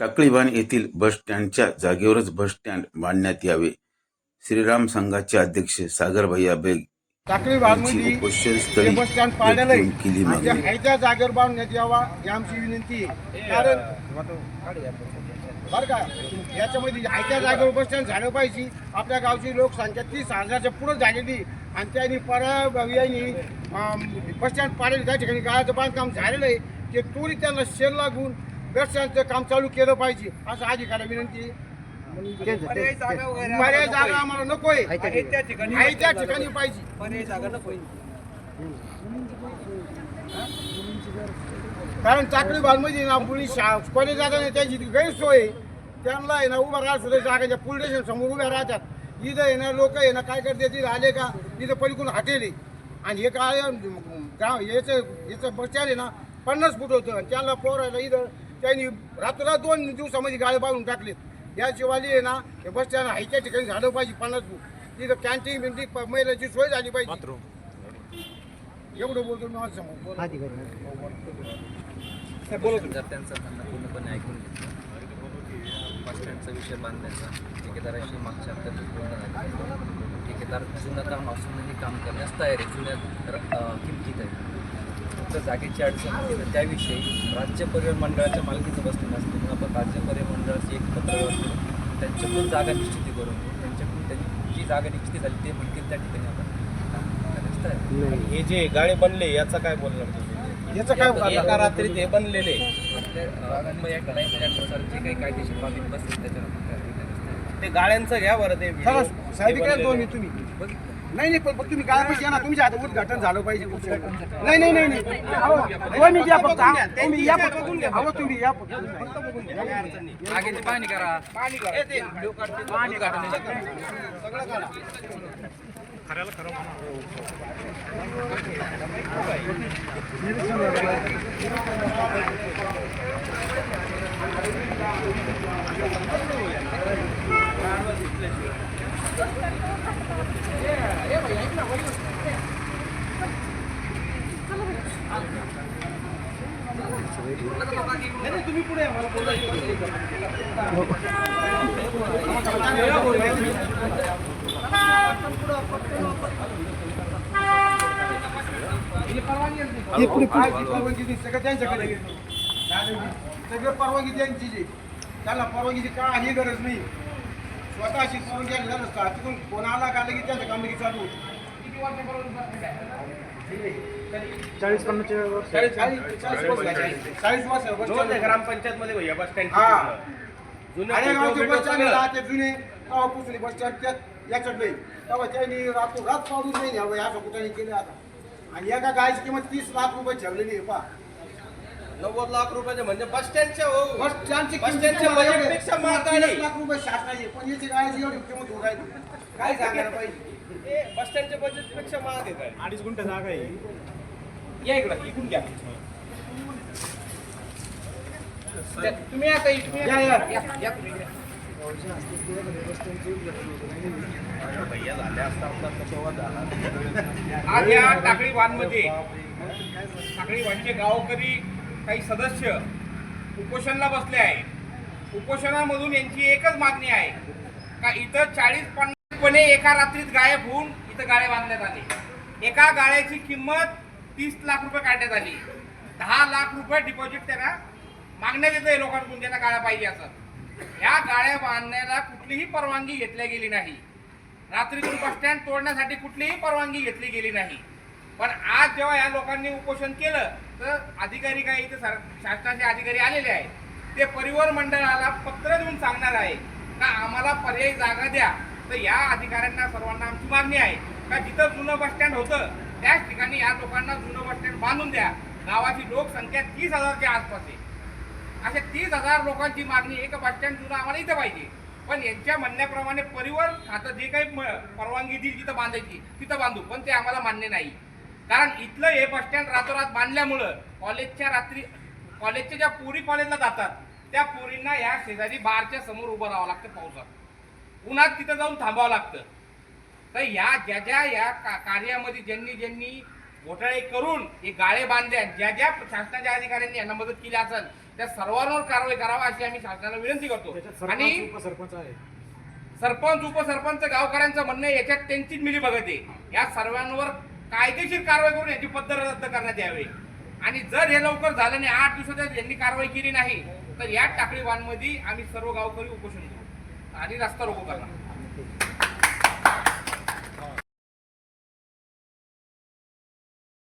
टाकळीबाण येथील बसस्टँडच्या जागेवरच बसस्टँड बांधण्यात यावे. श्रीराम संघाचे अध्यक्ष सागर भैया बेग टाकळी यांची भागमध्ये उपोषणस्थळी हे बस स्टँड केली मागणी. जागेवर बांधण्यात यावा ही आमची विनंती आहे. कारण बरं का याच्यामध्ये जागेवर बस स्टँड झालं पाहिजे. आपल्या गावची लोकसंख्या तीस हजारच्या पुढे झालेली आणि त्यांनी परवा यांनी बस स्टँड पाडेल त्या ठिकाणी गाळाचं बांधकाम झालेलं आहे. ते तोरी त्यांना शेल लागून बस स्टँडचं काम चालू केलं पाहिजे असं अधिकाऱ्या विनंती. आहे. पर्याय जागा आम्हाला नकोय. आहे त्या ठिकाणी. पाहिजे. कारण चाकरी बालमध्ये ना मुली शा कॉलेज जाताना त्याची गैरसोय. त्यांना आहे ना उभा राहत सुद्धा जागाच्या पोलीस स्टेशन समोर उभ्या राहतात. इथं आहे ना लोक आहे ना काय करते तिथं आले का तिथं पलीकडून हॉटेल आणि हे काय गाव याचं याचं बस आहे ना पन्नास फूट होतं. आणि त्याला पोरायला इथं त्यांनी रात्र दोन दिवसामध्ये गाळे बांधून टाकलेत याशिवाय आहे ना हे बस स्टँड हायच्या ठिकाणी झालं पाहिजे पन्नास तिथं कॅन्टीन बिंटीन महिलाची सोय झाली पाहिजे. एवढं बोलतो मी समोर. त्यांचं म्हणणं पूर्णपणे ऐकून घेतलं बस स्टँडचा विषय बांधण्याचा ठेकेदाराशी मागच्या हप्त्यात बोलणं झालं ठेकेदार जुनं काम असूनही काम करण्यास तयार आहे जुन्या किमतीत आहे. फक्त जागेची अडचण होती तर त्याविषयी राज्य परिवहन मंडळाच्या मालकीचं बस स्टँड असतं म्हणून आपण राज्य परिवहन मंडळाची एक पत्र करून त्यांच्याकडून जागा निश्चिती करून. त्यांच्याकडून त्यांची जी जागा निश्चिती झाली ते म्हणतील त्या ठिकाणी आपण. हे जे गाळे बनले याचा काय बोलणार तुम्ही याचं काय एका रात्रीत हे बनलेले आपल्या जे काही कायदेशीर बाबी बसतील. ते गाळ्यांचं घ्या बरं ते. साहेब ते इकडे बनलेले. दोन तुम्ही बघितलं नाही नाही पण पण तुम्ही काय पैसे ना तुमच्या हातात उद्घाटन झालं पाहिजे नाही नाही नाही नाही. अहो, मिनिट या फक्त हा. तुम्ही या फक्त. अहो तुम्ही या फक्त. आगीची पाहणी करा. ही पुढे पुढे परवानगी दिली, सगळं त्यांच्याकडे गेली. सगळं परवानगी त्यांची जी. त्याला परवानगीची काही गरज नाही स्वतःशी परवानगी आली झालं असतं तिथून कोणाला आला का लगेच त्यांचं काम चालू होतं. चाळीस पन्नासच्या वर्ष चाळीस चाळीस वर्ष ग्रामपंचायत मध्ये भैया बस स्टँड हा. जुने गावचे बस स्टँड सगळं. राहते जुने. तेव्हा पुसले बस स्टँड त्यात याच्यात नाही. तेव्हा त्यांनी रातो रात पाडून नाही असं कुठे केलं आता. आणि एका गायची किंमत तीस लाख रुपये ठेवलेली आहे पा नव्वद लाख रुपयाचे म्हणजे बस स्टँडच्या हो. बस स्टँडची बस स्टँडच्या बजेटपेक्षा महाग लाख रुपये शासनाची पण याची गायची एवढी किंमत होत काय सांगायला पाहिजे? हे बस स्टँडच्या बजेटपेक्षा महाग आहे काय अडीच गुंठ जागा आहे. या इकडं इकडून घ्या. तुम्ही आता इकडे या, या. भैया झाले असता आपला तेव्हा झाला आज या टाकळी वानमध्ये. टाकळी वानचे गावकरी काही सदस्य उपोषणला बसले आहे उपोषणामधून यांची एकच मागणी आहे का इथं चाळीस पन्नासपणे एका रात्रीत गायब होऊन इथं गाळे बांधण्यात आले. एका गाळ्याची किंमत तीस लाख रुपये काढण्यात आली. दहा लाख रुपये डिपॉझिट त्यांना मागण्यात येतं लोकांकडून त्यांना गाळ्या पाहिजे असं ह्या गाळ्या बांधण्याला कुठलीही परवानगी घेतल्या गेली नाही. रात्रीतून बस स्टँड तोडण्यासाठी कुठलीही परवानगी घेतली गेली नाही. पण आज जेव्हा या लोकांनी उपोषण केलं तर अधिकारी काय इथे सर शासनाचे अधिकारी आलेले आहेत. ते परिवहन मंडळाला पत्र देऊन सांगणार आहे का आम्हाला पर्यायी जागा द्या तर या अधिकाऱ्यांना सर्वांना आमची मागणी आहे का जिथं जुनं बस स्टँड होतं त्याच ठिकाणी या लोकांना जुनं बस स्टँड बांधून द्या. गावाची लोकसंख्या तीस हजारच्या आसपास आहे. अशा तीस हजार लोकांची मागणी एक बस स्टँड जुनं आम्हाला इथं पाहिजे. पण यांच्या म्हणण्याप्रमाणे परिवहन खातं जे काही म- परवानगी दिली जिथं बांधायची तिथं बांधू. पण ते आम्हाला मान्य नाही. कारण इथलं हे बस स्टँड रातोरात बांधल्यामुळं कॉलेजच्या रात्री कॉलेजच्या ज्या पोरी कॉलेजला जातात त्या पोरींना या शेजारी बारच्या समोर उभं राहावं लागतं पावसात. उन्हात तिथं जाऊन थांबावं लागतं. तर या ज्या ज्या या का- कार्यामध्ये ज्यांनी ज्यांनी घोटाळे करून हे गाळे बांधले आहेत, ज्या ज्या शासनाच्या अधिकाऱ्यांनी यांना मदत केली असेल त्या सर्वांवर कारवाई करावा अशी आम्ही शासनाला विनंती करतो. आणि सरपंच आहे सरपंच उपसरपंच गावकऱ्यांचं म्हणणं याच्यात त्यांचीच मिली बघत आहे. या सर्वांवर कायदेशीर कारवाई करून याची पद्धत रद्द करण्यात यावी. आणि जर हे लवकर झालं नाही आठ दिवसात यांनी कारवाई केली नाही तर या टाकळी वाहनमध्ये आम्ही सर्व गावकरी उपोषण करू. आणि रस्ता रोको करणार